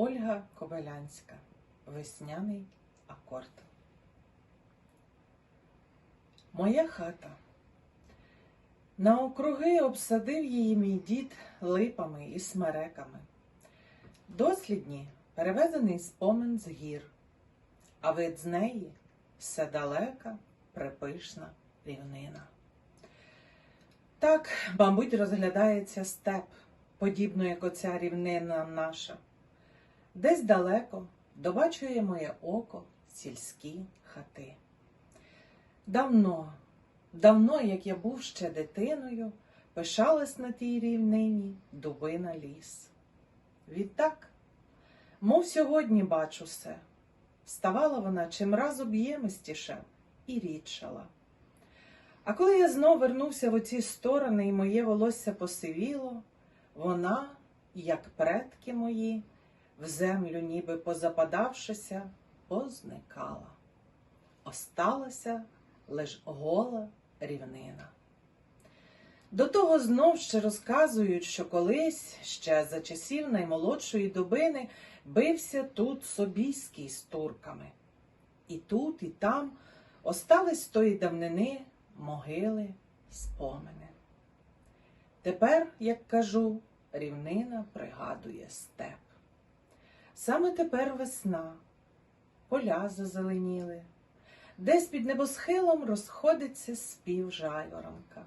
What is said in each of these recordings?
Ольга Кобилянська. Весняний акорд. Моя хата. На округи обсадив її мій дід липами і смереками. Дослідні перевезений спомин з гір, а вид з неї все далека, припишна рівнина. Так, мабуть, розглядається степ, подібно як оця рівнина наша. Десь далеко добачує моє око сільські хати. Давно, давно, як я був ще дитиною, пишалась на тій рівнині дубина ліс. Відтак, мов сьогодні бачу все, ставала вона чимраз об'ємистіша і рідшала. А коли я знов вернувся в оці сторони і моє волосся посивіло, вона, як предки мої, в землю, ніби позападавшися, позникала. Осталася лиш гола рівнина. До того знов ще розказують, що колись, ще за часів наймолодшої добини, бився тут Собіський з турками. І тут, і там остались тої давнини могили, спомини. Тепер, як кажу, рівнина пригадує степ. Саме тепер весна, поля зазеленіли, десь під небосхилом розходиться спів жайворонка.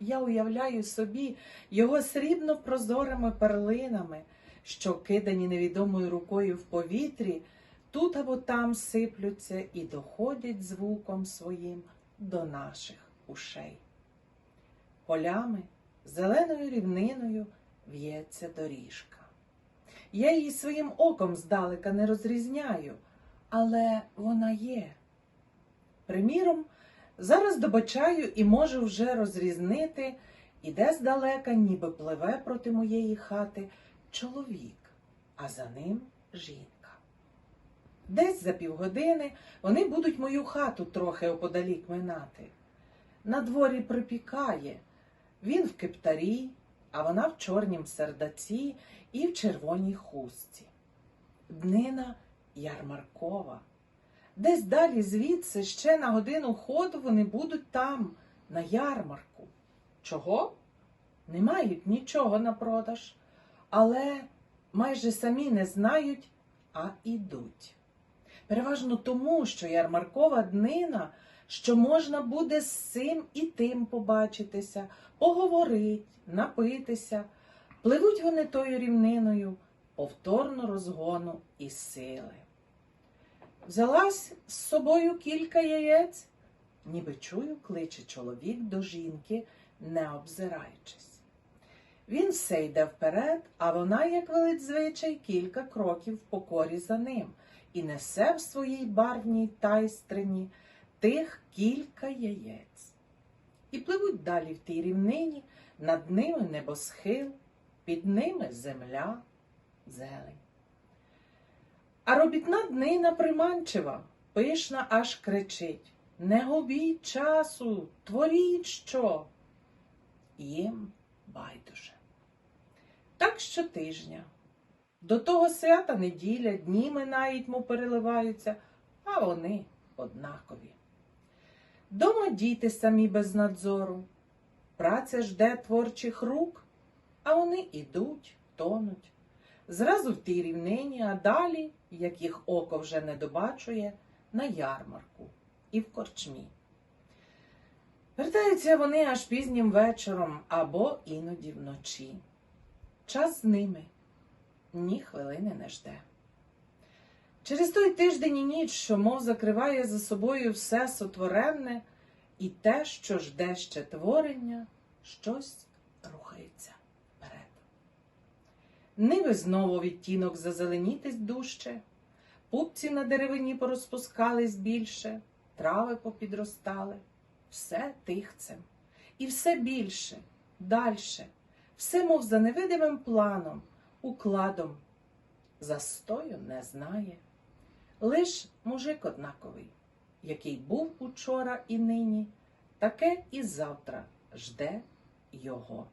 Я уявляю собі його срібно прозорими перлинами, що кидані невідомою рукою в повітрі, тут або там сиплються і доходять звуком своїм до наших ушей. Полями, зеленою рівниною в'ється доріжка. Я її своїм оком здалека не розрізняю, але вона є. Приміром, зараз добачаю і можу вже розрізнити, іде здалека, ніби пливе проти моєї хати чоловік, а за ним жінка. Десь за півгодини вони будуть мою хату трохи оподалік минати. На дворі припікає, він в кептарі, а вона в чорнім сердаці і в червоній хустці. Днина ярмаркова. Десь далі звідси ще на годину ходу вони будуть там, на ярмарку. Чого? Не мають нічого на продаж, але майже самі не знають, а ідуть. Переважно тому, що ярмаркова днина, що можна буде з цим і тим побачитися, поговорить, напитися. Пливуть вони тою рівниною повторно розгону і сили. Взялась з собою кілька яєць, ніби чую, кличе чоловік до жінки, не обзираючись. Він все йде вперед, а вона, як велить звичай, кілька кроків в покорі за ним і несе в своїй барвній тайстрині тих кілька яєць. І пливуть далі в тій рівнині, над ними небосхил, під ними земля, зелень. А робітна днина приманчива, пишна аж кричить Не губіть часу, творіть що. Їм байдуже. Так щотижня. До того свята неділя, дні минають, му переливаються, а вони однакові. Дома діти самі без надзору, праця жде творчих рук, а вони ідуть, тонуть. Зразу в тій рівнині, а далі, як їх око вже не добачує, на ярмарку і в корчмі. Вертаються вони аж пізнім вечором або іноді вночі. Час з ними ні хвилини не жде. Через той тиждень і ніч, що мов закриває за собою все сотворенне, і те, що жде ще творення, щось рухається вперед. Ниви знову відтінок зазеленітись дужче, пупці на деревині порозпускались більше, трави попідростали, все тихцем, і все більше, дальше, все, мов за невидимим планом, укладом. Застою не знає. Лиш мужик однаковий, який був учора і нині, таке і завтра жде його.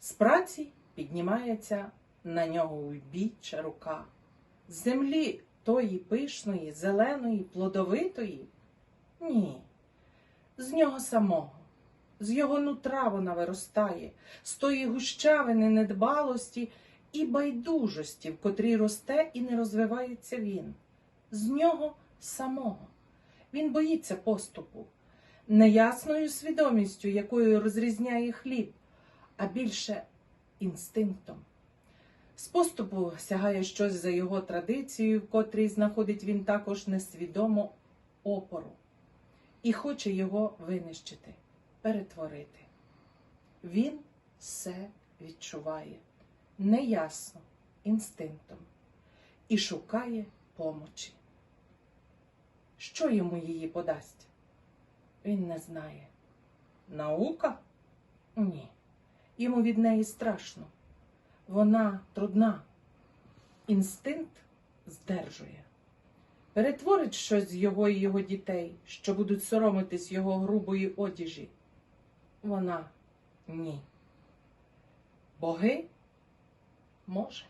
З праці піднімається на нього уйбіччя рука. з Землі тої пишної, зеленої, плодовитої? Ні, з нього самого, з його нутра вона виростає, з тої гущавини недбалості і байдужості, в котрій росте і не розвивається він, з нього самого. Він боїться поступу, неясною свідомістю, якою розрізняє хліб, а більше інстинктом. З поступу сягає щось за його традицією, в котрій знаходить він також несвідомо опору, і хоче його винищити, перетворити. Він все відчуває неясно, інстинктом і шукає помочі. Що йому її подасть? Він не знає. Наука? Ні. Йому від неї страшно. Вона трудна. Інстинкт здержує. Перетворить щось з його і його дітей, що будуть соромитись його грубої одіжі. Вона ні. Боги може.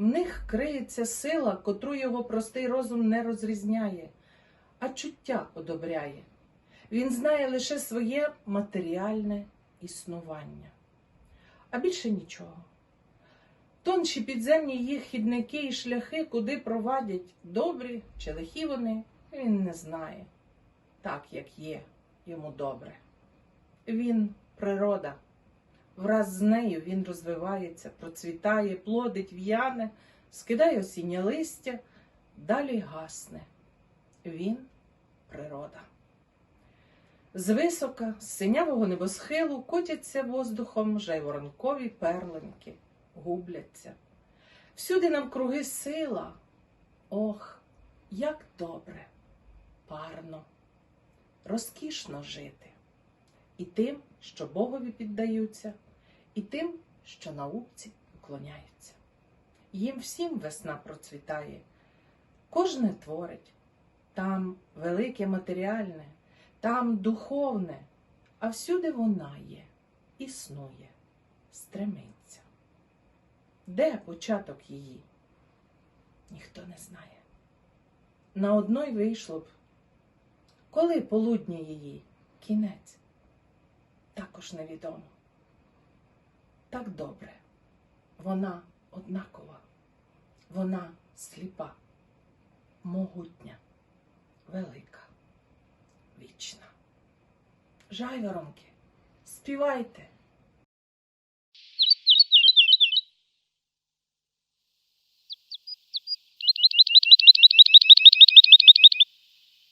В них криється сила, котру його простий розум не розрізняє, а чуття одобряє. Він знає лише своє матеріальне існування, а більше нічого. Тонші підземні їх хідники і шляхи, куди провадять добрі чи лихі вони, він не знає, так як є йому добре. Він природа. Враз з нею він розвивається, процвітає, плодить, в'яне, скидає осіннє листя, далі гасне. Він природа. Звисока, з синявого небосхилу котяться воздухом жайворонкові перлинки, губляться. Всюди навкруги сила. Ох, як добре, парно, розкішно жити. І тим, що Богові піддаються, і тим, що науці уклоняються. Їм всім весна процвітає, кожне творить, там велике матеріальне, там духовне, а всюди вона є, існує, стремиться. Де початок її? Ніхто не знає. На одной вийшло б, коли полудня її кінець, також невідомо. Так добре, вона однакова, вона сліпа, могутня, велика, вічна. Жайворонки, співайте,